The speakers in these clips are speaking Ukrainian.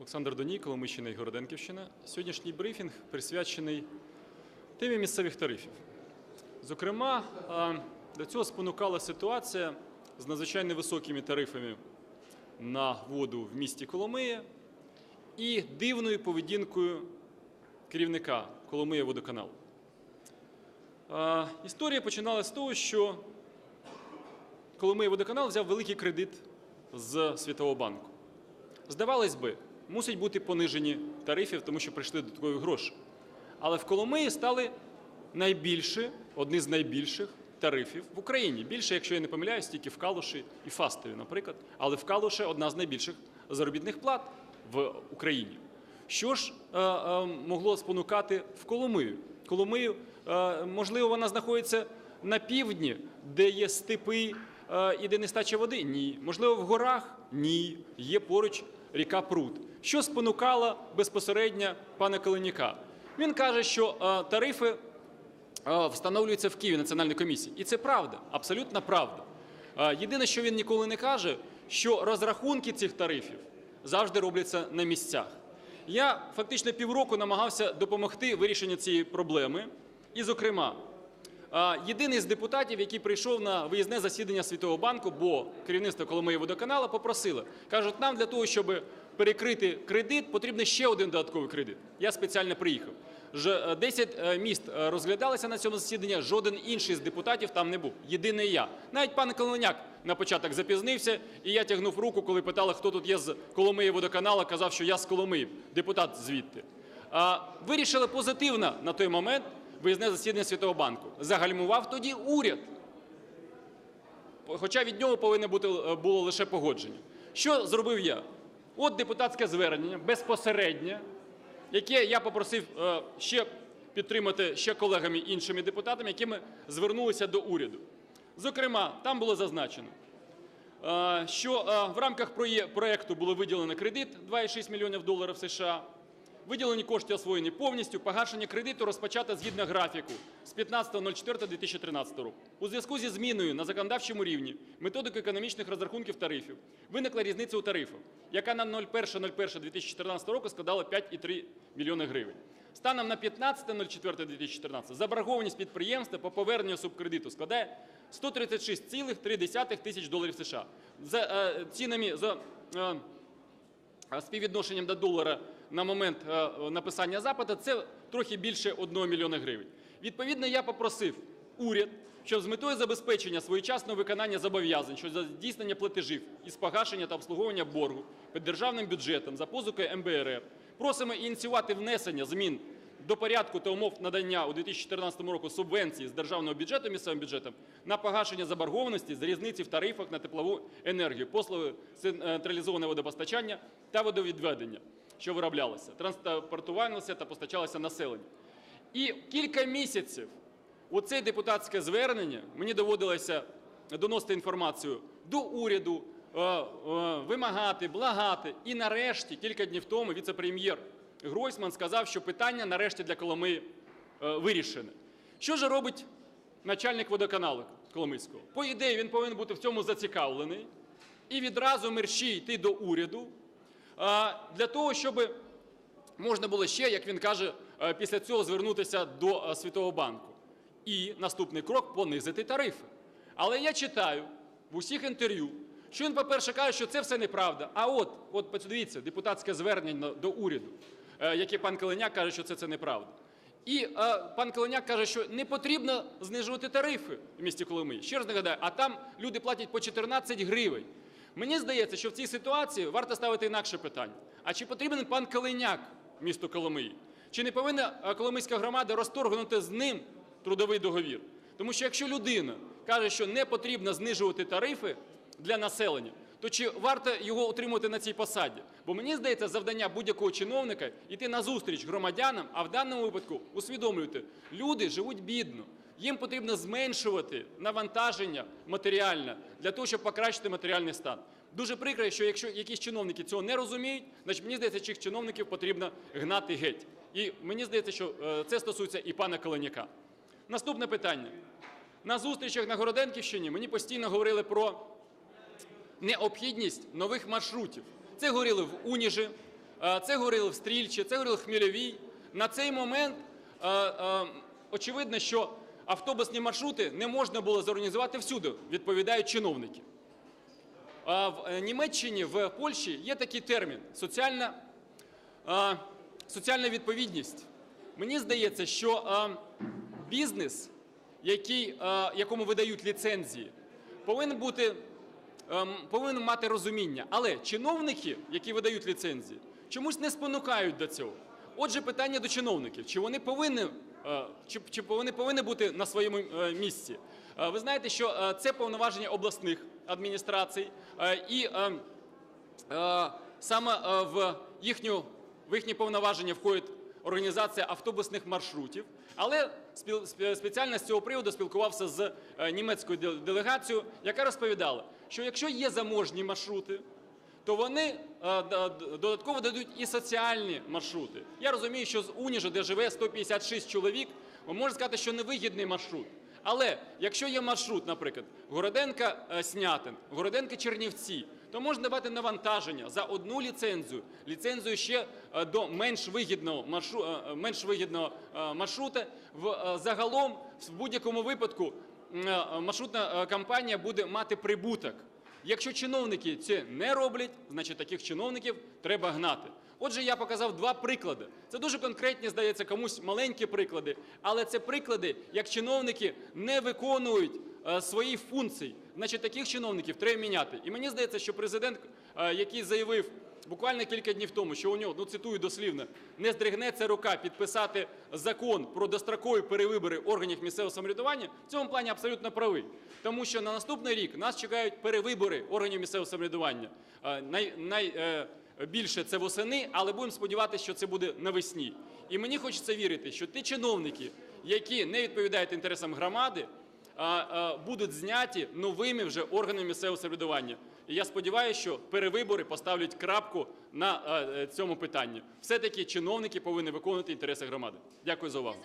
Олександр Доній, Коломийщина і Городенківщина. Сьогоднішній брифінг присвячений темі місцевих тарифів. Зокрема, до цього спонукала ситуація з надзвичайно високими тарифами на воду в місті Коломия і дивною поведінкою керівника Коломия водоканалу. Історія починалася з того, що Коломия водоканал взяв великий кредит з Світового банку. Здавалось би, мусять бути понижені тарифи, тому що прийшли додаткові гроші. Але в Коломиї стали найбільші, одні з найбільших тарифів в Україні. Більше, якщо я не помиляюсь, тільки в Калуші і Фастові, наприклад. Але в Калуші одна з найбільших заробітних плат в Україні. Що ж е, е, могло спонукати в Коломию? Коломию, е, можливо, вона знаходиться на півдні, де є степи е, і де нестача води? Ні. Можливо, в горах? Ні. Є поруч ріка Прут. Що спонукало безпосередньо пана Калиніка? Він каже, що е, тарифи е, встановлюються в Києві Національній комісії. І це правда, абсолютна правда. Е, Єдине, що він ніколи не каже, що розрахунки цих тарифів завжди робляться на місцях. Я фактично півроку намагався допомогти вирішенню цієї проблеми. І, зокрема, Єдиний з депутатів, який прийшов на виїзне засідання Світового банку, бо керівництво Коломиї водоканалу попросило. Кажуть, нам для того, щоб перекрити кредит, потрібен ще один додатковий кредит. Я спеціально приїхав. Ж- е, 10 е, міст е, розглядалися на цьому засіданні, жоден інший з депутатів там не був. Єдиний я. Навіть пан Колоняк на початок запізнився, і я тягнув руку, коли питали, хто тут є з Коломиї водоканалу, казав, що я з Коломиї, депутат звідти. Вирішили позитивно на той момент виїзне засідання Світового банку. Загальмував тоді уряд. Хоча від нього повинно бути е, було лише погодження. Що зробив я? От депутатське звернення безпосереднє, яке я попросив е, ще підтримати ще колегами іншими депутатами, якими звернулися до уряду. Зокрема, там було зазначено, е, що в рамках проє- проєкту було виділено кредит 2,6 мільйонів доларів США. Виділені кошти освоєні повністю. Погашення кредиту розпочато згідно графіку з 15.04.2013 року. У зв'язку зі зміною на законодавчому рівні методику економічних розрахунків тарифів виникла різниця у тарифах, яка на 01.01.2014 року складала 5,3 мільйони гривень. Станом на 15.04.2014 заборгованість підприємства по поверненню субкредиту складає 136,3 тисяч доларів США. За е, цінами за е, співвідношенням до долара на момент е, написання запиту це трохи більше 1 мільйона гривень. Відповідно, я попросив уряд, щоб з метою забезпечення своєчасного виконання зобов'язань щодо здійснення платежів із погашення та обслуговування боргу під державним бюджетом за позикою МБРР просимо ініціювати внесення змін до порядку та умов надання у 2014 року субвенції з державного бюджету місцевим бюджетом на погашення заборгованості з різниці в тарифах на теплову енергію, послуги централізованого водопостачання та водовідведення, що вироблялося, транспортувалося та постачалося населенню. І кілька місяців у це депутатське звернення мені доводилося доносити інформацію до уряду, е, е, вимагати, благати. І нарешті, кілька днів тому, віце-прем'єр Гройсман сказав, що питання нарешті для Коломиї е, вирішене. Що ж робить начальник водоканалу Коломийського? По ідеї, він повинен бути в цьому зацікавлений і відразу мерщій йти до уряду для того, щоб можна було ще, як він каже, е, після цього звернутися до е, Світового банку. І наступний крок понизити тарифи. Але я читаю в усіх інтерв'ю, що він, по-перше, каже, що це все неправда. А от, от подивіться, депутатське звернення до уряду, е, яке пан Калиняк каже, що це, це неправда. І е, пан Калиняк каже, що не потрібно знижувати тарифи в місті Коломиї. Ще раз нагадаю, а там люди платять по 14 гривень. Мені здається, що в цій ситуації варто ставити інакше питання. А чи потрібен пан Калиняк місту Коломиї? Чи не повинна е, Коломийська громада розторгнути з ним трудовий договір? Тому що якщо людина каже, що не потрібно знижувати тарифи для населення, то чи варто його утримувати на цій посаді? Бо мені здається, завдання будь-якого чиновника йти на зустріч громадянам, а в даному випадку усвідомлювати, люди живуть бідно. Їм потрібно зменшувати навантаження матеріальне для того, щоб покращити матеріальний стан. Дуже прикро, що якщо якісь чиновники цього не розуміють, значить мені здається, цих чиновників потрібно гнати геть. І мені здається, що е, це стосується і пана Калиняка. Наступне питання. На зустрічах на Городенківщині мені постійно говорили про необхідність нових маршрутів. Це говорили в Уніжі, е, це говорили в Стрільчі, це говорили в Хмільовій. На цей момент е, очевидно, що автобусні маршрути не можна було зорганізувати всюди, відповідають чиновники. А В е, Німеччині, в Польщі є такий термін соціальна, е, соціальна відповідність. Мені здається, що е, бізнес, який, е, якому видають ліцензії, повинен бути повинен мати розуміння. Але чиновники, які видають ліцензії, чомусь не спонукають до цього. Отже, питання до чиновників: чи вони повинні, чи, чи вони повинні бути на своєму е, місці? Е, Ви знаєте, що е, це повноваження обласних адміністрацій, е, і е, е, саме е, в їхню в їхні повноваження входить організація автобусних маршрутів. Але спеціально з цього приводу спілкувався з е, німецькою делегацією, яка розповідала, що якщо є заможні маршрути, то вони е, додатково дадуть і соціальні маршрути. Я розумію, що з Уніжа, де живе 156 чоловік, можна сказати, що невигідний маршрут. Але якщо є маршрут, наприклад, Городенка е, Снятин, Городенка Чернівці, то можна давати навантаження за одну ліцензію, ліцензію ще е, до менш вигідного маршру, е, менш вигідного маршрута. В загалом, в будь-якому випадку, маршрутна компанія буде мати прибуток. Якщо чиновники це не роблять, значить таких чиновників треба гнати. Отже, я показав два приклади. Це дуже конкретні, здається, комусь маленькі приклади, але це приклади, як чиновники не виконують е, свої функції. Значить, таких чиновників треба міняти. І мені здається, що президент, е, який заявив буквально кілька днів тому, що у нього, ну цитую дослівно, не здригнеться рука підписати закон про дострокові перевибори органів місцевого самоврядування, в цьому плані абсолютно правий. Тому що на наступний рік нас чекають перевибори органів місцевого самоврядування. Е, Най, най, е, більше це восени, але будемо сподіватися, що це буде навесні. І мені хочеться вірити, що ті чиновники, які не відповідають інтересам громади, будуть зняті новими вже органами місцевого самоврядування. І я сподіваюся, що перевибори поставлять крапку на е, цьому питанні. Все-таки чиновники повинні виконувати інтереси громади. Дякую за увагу.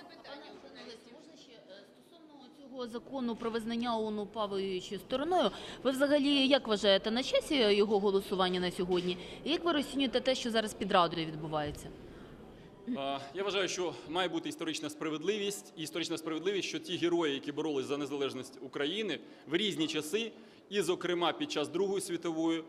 Е, закону про визнання ООН плаваючою стороною. Ви взагалі як вважаєте на часі його голосування на сьогодні? І як ви розцінюєте те, що зараз під Радою відбувається? Я вважаю, що має бути історична справедливість, і історична справедливість, що ті герої, які боролись за незалежність України в різні часи, і, зокрема, під час Другої світової,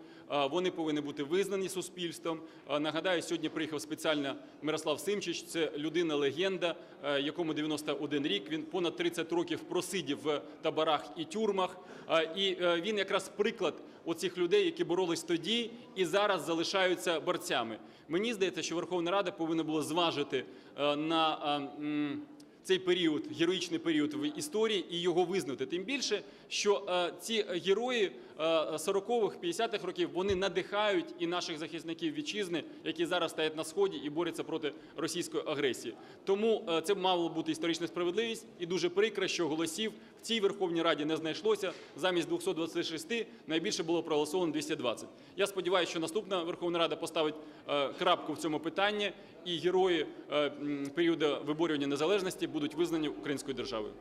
вони повинні бути визнані суспільством. Нагадаю, сьогодні приїхав спеціально Мирослав Симчич, це людина-легенда, якому 91 рік. Він понад 30 років просидів в таборах і тюрмах. І е, він якраз приклад оцих людей, які боролись тоді і зараз залишаються борцями. Мені здається, що Верховна Рада повинна була зважити е, на цей період, героїчний період в історії і його визнати. Тим більше, що е, ці герої 40-х, 50-х років вони надихають і наших захисників вітчизни, які зараз стоять на сході і борються проти російської агресії. Тому е, це мало бути історична справедливість, і дуже прикро, що голосів в цій Верховній Раді не знайшлося. Замість 226 найбільше було проголосовано 220. Я сподіваюся, що наступна Верховна Рада поставить е, крапку в цьому питанні, і герої е, періоду виборювання незалежності будуть визнані українською державою.